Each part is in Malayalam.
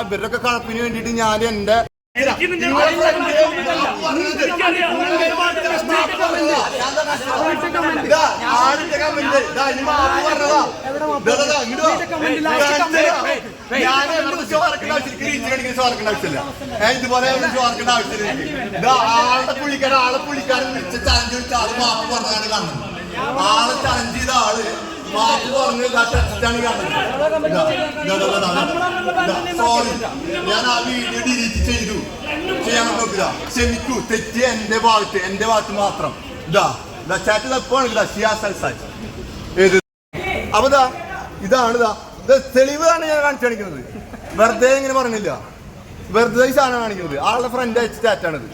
ഇവരുടെയൊക്കെ കളപ്പിന് വേണ്ടിയിട്ട് ഞാൻ എന്റെ ഇതുപോലെ ചോർക്കേണ്ട ആവശ്യമില്ല. ഇതാ, ആളുടെ പുള്ളിക്കാരൻ ആളെ പുള്ളിക്കാരൻ വിളിച്ച ചലഞ്ച് വിളിച്ച ആൾ മാപ്പ് പറഞ്ഞാണ് കാണുന്നത് ആളെ ചലഞ്ച് ചെയ്ത ആൾ ഞാൻ ആ ഡിലീറ്റ് എന്റെ ഭാഗത്ത് എന്റെ ഭാഗത്ത് മാത്രം. ഇതാ ചാറ്റ് അപ്പൊ ഇതാ ഇതാണ് ഇതാ. ഇത് ഞാൻ കാണിച്ചു കാണിക്കുന്നത്. വെറുതെ ഇങ്ങനെ പറഞ്ഞില്ല. വെറുതെ സാധനം കാണിക്കുന്നത്. ആളുടെ ഫ്രണ്ട് അയച്ച ചാറ്റാണിത്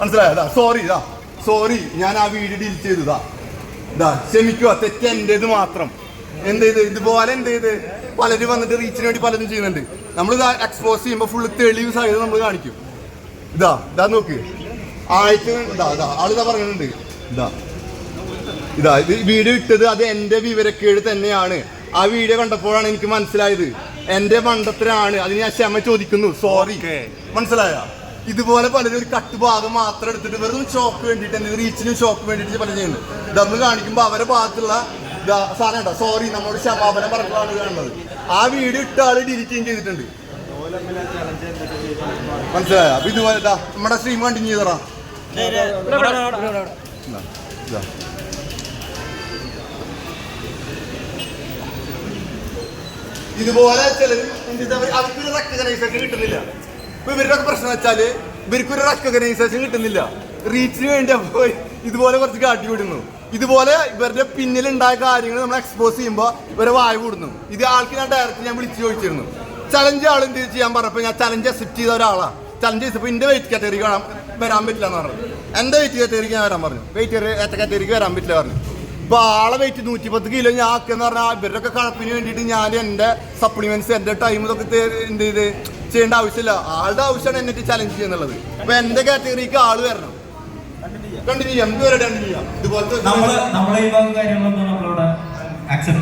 മനസ്സിലായോ? ഇതാ സോറി ഇതാ. സോറി ഞാൻ ആ വീഡിയോ ഡിലീറ്റ് ചെയ്തു ഇതാ ക്ഷമിക്കുക തെറ്റ് എന്റേത് മാത്രം. എന്ത് ചെയ്ത് ഇതുപോലെ എന്ത് ചെയ്ത് പലരും വന്നിട്ട് റീച്ചിന് വേണ്ടി പലരും ചെയ്യുന്നുണ്ട്. നമ്മൾ ഇതാ എക്സ്പോസ് ചെയ്യുമ്പോൾ ഫുള്ള് തെളിവ് സഹിതം നമ്മൾ കാണിക്കും. ഇതാ ഇതാ നോക്ക്. ആഴ്ച ഇതാ ഇതാ ആളിതാ പറയുന്നുണ്ട്. ഇതാ ഇതാ ഇത് വീഡിയോ ഇട്ടത് അത് എന്റെ വിവരക്കേട് തന്നെയാണ്. ആ വീഡിയോ കണ്ടപ്പോഴാണ് എനിക്ക് മനസ്സിലായത്. എന്റെ മണ്ടത്തിലാണ് അതിന് ഞാൻ ക്ഷമ ചോദിക്കുന്നു. സോറി മനസ്സിലായ? ഇതുപോലെ പലരും ഒരു കട്ട് ഭാഗം മാത്രം എടുത്തിട്ട് വെറും ഷോക്ക് വേണ്ടിയിട്ട് എന്തെങ്കിലും റീച്ചിനും ഷോക്ക് വേണ്ടിയിട്ട് പല ചെയ്യുന്നത് ഇത് കാണിക്കുമ്പോൾ അവരെ ഭാഗത്തുള്ള സാധനം ഉണ്ടോ സോറി നമ്മളോട് ക്ഷമാപനം പറഞ്ഞതാണ് കാണുന്നത്. ആ വീഡിയോ ഇട്ട ആൾ ഡിലീറ്റ് ചെയ്തിട്ടുണ്ട്. മനസ്സിലായ? അപ്പൊ ഇതുപോലെ ഇതാ നമ്മുടെ സ്ട്രീം കണ്ടിന്യൂ ചെയ്തറാ ഇതുപോലെ ചിലർ അവർക്ക് റെക്കഗ്നൈസേഷൻ കിട്ടുന്നില്ല. ഇപ്പൊ ഇവരുടെ പ്രശ്നം വെച്ചാൽ ഇവർക്ക് ഒരു റെക്കഗ്നൈസേഷൻ കിട്ടുന്നില്ല. റീച്ചിന് വേണ്ടി അപ്പൊ ഇതുപോലെ കുറച്ച് കാട്ടി വിടുന്നു. ഇതുപോലെ ഇവരുടെ പിന്നിലുണ്ടായ കാര്യങ്ങൾ നമ്മൾ എക്സ്പോസ് ചെയ്യുമ്പോൾ ഇവരെ വായ കൂടുന്നു. ഇത് ആൾക്ക് ഞാൻ ഡയറക്റ്റ് ഞാൻ വിളിച്ചു ചോദിച്ചിരുന്നു. ചലഞ്ച് ആൾ എന്ത് ചെയ്യാൻ പറഞ്ഞപ്പോൾ ഞാൻ ചലഞ്ച് അക്സെപ്റ്റ് ചെയ്ത ഒരാളാണ് ചലഞ്ച് ചെയ്തപ്പോൾ എന്റെ വെയിറ്റ് കാറ്റഗറി കാണാൻ വരാൻ പറ്റില്ല എന്ന് പറഞ്ഞു. എന്റെ വെയിറ്റ് കാറ്റഗറിക്ക് ഞാൻ വരാൻ പറഞ്ഞു. വെയിറ്റ് കാറ്റഗറിക്ക് വരാൻ പറ്റില്ല പറഞ്ഞു. ഇപ്പൊ ആളെ വെയിറ്റ് നൂറ്റി പത്ത് കിലോ ഞാൻ ആക്കെന്ന് പറഞ്ഞാൽ ഇവരുടെയൊക്കെ കളപ്പിന് വേണ്ടിയിട്ട് ഞാൻ എന്റെ സപ്ലിമെന്റ്സ് എന്റെ ടൈം ഇതൊക്കെ എന്ത് ചെയ്ത് ചെയ്യേണ്ട ആവശ്യമില്ല. ആളുടെ ആവശ്യമാണ് എന്നിട്ട് ചലഞ്ച് ചെയ്യുന്നുള്ളത്. അപ്പൊ എന്റെ കാറ്റഗറിക്ക് ആൾ വരണം. കണ്ടിന്യൂ ചെയ്യാം. എന്തുവരെ കണ്ടിന്യൂ ചെയ്യാം. ഇതുപോലത്തെ നമ്മൾ നമ്മളെ ഈ ഭാഗം കാര്യങ്ങളൊന്നും അക്സെപ്റ്റ്